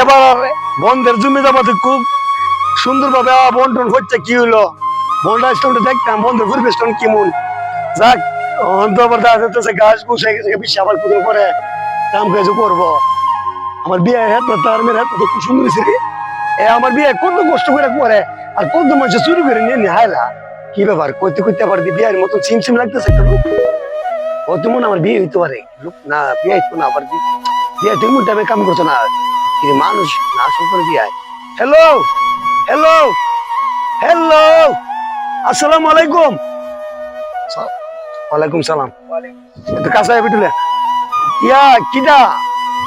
এবার বন্ধের জমি জামাতে খুব সুন্দরভাবে বন্টন হচ্ছে, কি হলো? বন্ডা দেখতাম, বন্ধের পরিবেশ কেমন? যাক গাছ করে কাম কাজ করব। আমার বিয়ে হাত খুব সুন্দর এ, আমার কত কষ্ট করে আর কত মানুষ চুরি করে নিয়ে কি ব্যাপার করতে করতে বিয়ের মতো চিমচিম লাগতেছে একটা লোক। আমার বিয়ে হইতে পারে? না, বিয়ে না, আবার বিয়ে তুমি টাইমে কাম করছ না। কি রে, মানুষ না সুন্দর বিয়ে হ্যালো হ্যালো হ্যালো আসসালামু আলাইকুম। ওয়ালাইকুম সালাম। একটু কাছে আয় বিটুলে ইয়া কিটা?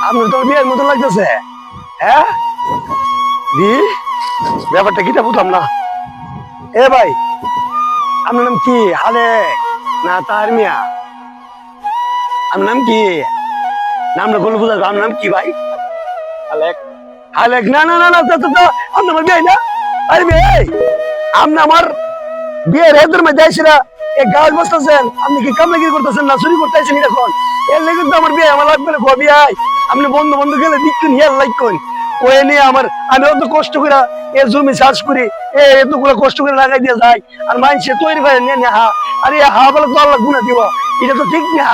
আপনার তো বিয়ের মতো লাগতেছে। হ্যাঁ? দি ব্যাপারটা কিটা বুঝলাম না। এ ভাই আপনার নাম কি? হালে? না তার মিয়া? আপনার নাম কি? নামটা বলে বুঝা আপনার নাম কি ভাই? আলেক না না না না, তো আমার বিয়ে না, আরে আমার বিয়ের আপনি কি করতেছেন না, চুরি করতেছেন এখন এর লেগে তো আমার বিয়ে, আমার লাগবে না, কবি আপনি বন্ধু বন্ধু গেলে দিচ্ছেন হিয়ার লাইকুন ওই নিয়ে আমার, আমি অত কষ্ট করে এ জমি চাষ করি, এ এতগুলো কষ্ট করে লাগাই দিয়ে যাই, আর মানুষে তৈরি করে নিয়ে হা, আরে, হা, বলে তো আল্লাহ গুণা দিব, এটা তো ঠিক না,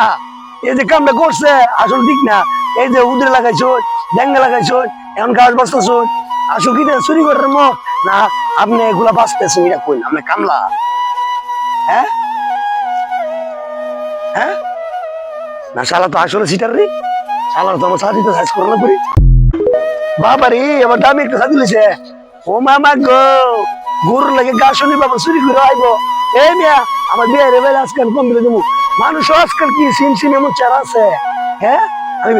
এই যে কামটা করছে, আসলে ঠিক না এই যে উদরে লাগাইছো ডেঙ্গা লাগাইছো, এখন গাছ বাঁচতেছো আসল কি চুরি করার মত? না, আপনি এগুলা বাঁচতেছেন, এটা কই? আপনি কামলা। হ্যাঁ? হ্যাঁ? না, শালা তো আসলে সিটার রে। শালা তো আমার সাথে তো সাইজ করে না করি বাবা রে এবার দামি একটা সাথে লিছে ও মামা গো গুরু লাগে গা শুনি বাবা চুরি করে আইবো। এই মিয়া, আমার বিয়ে রে আজকাল কম দিলে দেবো। মানুষ আজকাল কি সিম সিম এমন চারা আছে? হ্যাঁ? কা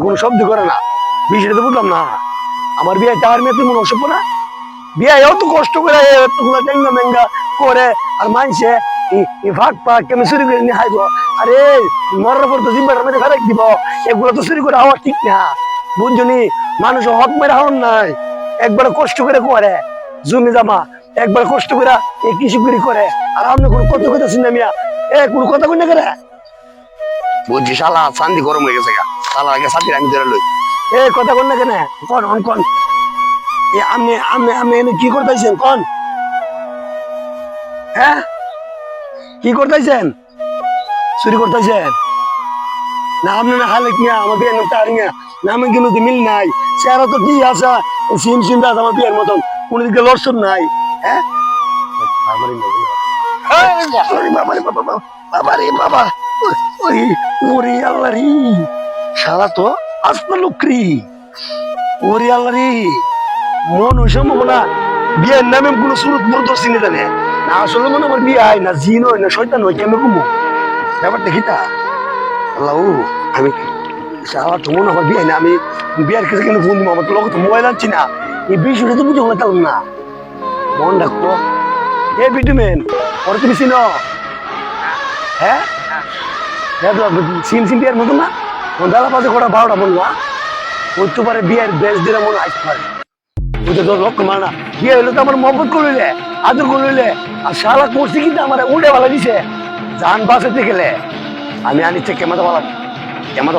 কোনো করে না? তো না। আমার বিয়ে চার মেয়ে তুমি অসভ্য না? বিয়ে এত কষ্ট করে, এতগুলো মেঙ্গা করে আর মানছে আরে মরার পর তো জিম্বার দিব। এগুলো তো করে হওয়া ঠিক না। বুঝছনি? মানুষ হক মেরে হওয়ার নাই। একবার কষ্ট করে করে। জমি জামা, একবার কষ্ট করে কৃষি করি আর কোনো কথা কথা শুনে মিয়া এ কোনো কথা কই না করে? বুঝছি শালা শান্তি গরম হয়ে গেছে গা। শালা আগে সাথে আমি ধরে লই। এ কথা না কেন কন অন কন। এ আপনি আপনি আপনি এনে কি করতেছেন? কন। হ্যাঁ? কি করতেছেন? চুরি করতেছেন? না আপনি না হালে নামে কিন্তু তো মিল নাই? চেহারা তো কি আসা সিম সিম দাস আমার বিয়ের মতন। কোন দিকে লড়ছন নাই। হ্যাঁ? আমারই বাবা রে বাবা বাবা, বাবা। রে বাবা ওরে ওরে আল্লাহ রে। শালা তো আসনা লুকরি। ওরে আল্লাহ রে। মন ওই সম্ভব না বিয়ের নামে কোনো সুরত মন তো চিনে জানে না আসলে মনে আমার বিয়ে হয় না জিন হয় না শয়তান হয় কেমন কমো ব্যাপারটা কি তা? আল্লাহ আমি শালা তো মনে হয় আমার না আমি বিয়ের কাছে কিন্তু ফোন দিব? আমার তো লোক মোবাইল আনছি না। এই বিষয়টা তো বুঝে হতাম না। মন ডাকতো এ বিটুমেন ওরা তুমি চিনো হ্যাঁ সিন সিন বিয়ের মতো না? বেলা পাশে কটা বারোটা বলবা ওই তো পারে বিয়ের বেশ দিলে মনে আসতে পারে। ওই তো তোর লক্ষ্য মানা বিয়ে হইলে তো আমার মহব্বত করলে আদর করলে আর শালা করছি কিন্তু আমার উল্টে ভালো দিছে। জান বাঁচাতে গেলে। আমি আনি থেকে কেমাতে বলাম কেমাতে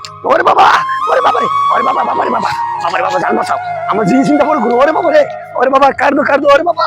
ওরে বাবা ওরে বাবা রে, ওরে বাবা বাবা রে বাবা বাবা রে বাবা জান বাঁচাও আমার জিনিস চিন্তা করে ঘুরো ওরে বাবা রে, ওরে বাবা কার দো কার দো ওরে বাবা।